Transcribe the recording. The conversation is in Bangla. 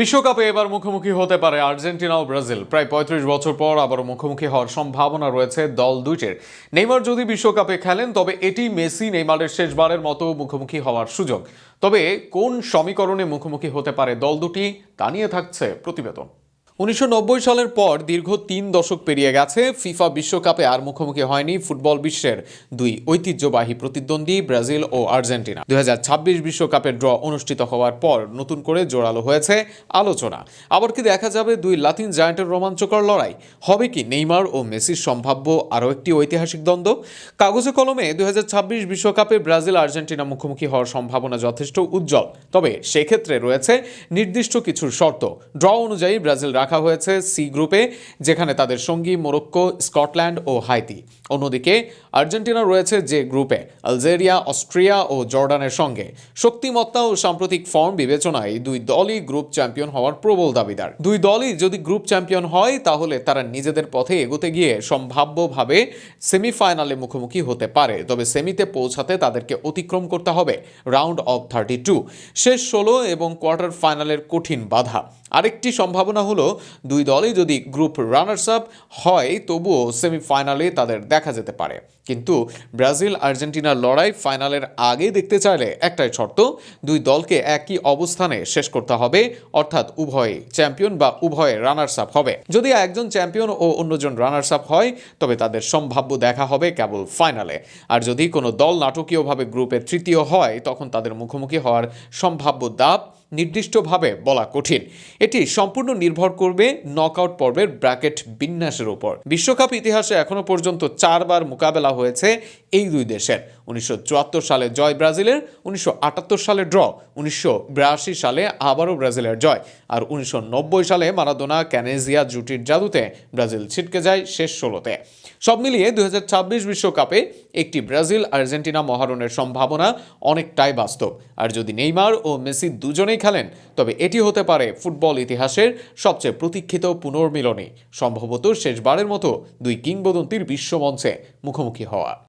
বিশ্বকাপে এবার মুখোমুখি হতে পারে আর্জেন্টিনা ও ব্রাজিল। প্রায় পঁয়ত্রিশ বছর পর আবারও মুখোমুখি হওয়ার সম্ভাবনা রয়েছে দল দুইটির। নেইমার যদি বিশ্বকাপে খেলেন, তবে এটি মেসি নেইমারের শেষবারের মতো মুখোমুখি হওয়ার সুযোগ। তবে কোন সমীকরণে মুখোমুখি হতে পারে দল দুটি, তা নিয়ে থাকছে প্রতিবেদন। উনিশশো নব্বই সালের পর দীর্ঘ তিন দশক পেরিয়ে গেছে। ফিফা বিশ্বকাপে আর মুখোমুখি হয়নি ফুটবল বিশ্বের দুই ঐতিহ্যবাহী প্রতিদ্বন্দ্বী ব্রাজিল ও আর্জেন্টিনা। দুই বিশ্বকাপের ড্র অনুষ্ঠিত হওয়ার পর নতুন করে জোরালো হয়েছে আলোচনা। আবার কি দেখা যাবে দুই লাতিন জায়ান্টের রোমাঞ্চকর লড়াই? হবে কি নেইমার ও মেসির সম্ভাব্য আরও একটি ঐতিহাসিক দ্বন্দ্ব? কাগজে কলমে দুই বিশ্বকাপে ব্রাজিল আর্জেন্টিনা মুখোমুখি হওয়ার সম্ভাবনা যথেষ্ট উজ্জ্বল। তবে সেক্ষেত্রে রয়েছে নির্দিষ্ট কিছু শর্ত। ড্র অনুযায়ী ব্রাজিল রাখা হয়েছে সি গ্রুপে যেখানে তাদের সঙ্গী মোরক্কো, স্কটল্যান্ড ও হাইতি। অন্যদিকে আর্জেন্টিনা রয়েছে যে গ্রুপে আলজেরিয়া, অস্ট্রিয়া ও জর্ডানের সঙ্গে। শক্তিমত্তা ও সাম্প্রতিক ফর্ম বিবেচনায় দুই দলই গ্রুপ চ্যাম্পিয়ন হওয়ার প্রবল দাবিদার। দুই দলই যদি গ্রুপ চ্যাম্পিয়ন হয়, তাহলে তারা নিজেদের পথে এগোতে গিয়ে সম্ভাব্যভাবে সেমিফাইনালে মুখোমুখি হতে পারে। তবে সেমিতে পৌঁছাতে তাদেরকে অতিক্রম করতে হবে। রাউন্ড অফ থার্টি টু শেষ ষোলো এবং কোয়ার্টার ফাইনালের কঠিন বাধা। আরেকটি সম্ভাবনা হলো দুই দলই যদি গ্রুপ রানার্স আপ হয়, তবুও সেমিফাইনালে তাদের দেখা যেতে পারে। কিন্তু ব্রাজিল আর্জেন্টিনার লড়াই ফাইনালের আগে দেখতে চাইলে একটাই শর্ত, দুই দলকে একই অবস্থানে শেষ করতে হবে, অর্থাৎ উভয়ে চ্যাম্পিয়ন বা উভয়ে রানার্স আপ হবে। যদি একজন চ্যাম্পিয়ন ও অন্যজন রানার্স আপ হয়, তবে তাদের সম্ভাব্য দেখা হবে কেবল ফাইনালে আর যদি কোনো দল নাটকীয়ভাবে গ্রুপে তৃতীয় হয়, তখন তাদের মুখোমুখি হওয়ার সম্ভাব্য দাব নির্দিষ্টভাবে বলা কঠিন। এটি সম্পূর্ণ নির্ভর করবে নকআউট পর্বের ব্র্যাকেট বিন্যাসের উপর। বিশ্বকাপ ইতিহাসে এখনও পর্যন্ত চারবার মোকাবেলা হয়েছে এই দুই দেশের। উনিশশো চুয়াত্তর সালে জয় ব্রাজিলের, উনিশশো আটাত্তর সালে ড্র, উনিশশো বিরাশি সালে আবারও ব্রাজিলের জয়। আর উনিশশো নব্বই সালে মারাদোনা ক্যানেজিয়া জুটির জাদুতে ব্রাজিল ছিটকে যায় শেষ ষোলোতে। সব মিলিয়ে দুই বিশ্বকাপে একটি ব্রাজিল আর্জেন্টিনা মহারণের সম্ভাবনা অনেকটাই বাস্তব। আর যদি নেইমার ও মেসি দুজনেই খেলেন, তবে এটি হতে পারে ফুটবল ইতিহাসের সবচেয়ে প্রতীক্ষিত পুনর্মিলনী। সম্ভবত শেষবারের মতো দুই কিংবদন্তির বিশ্বমঞ্চে মুখোমুখি হওয়া।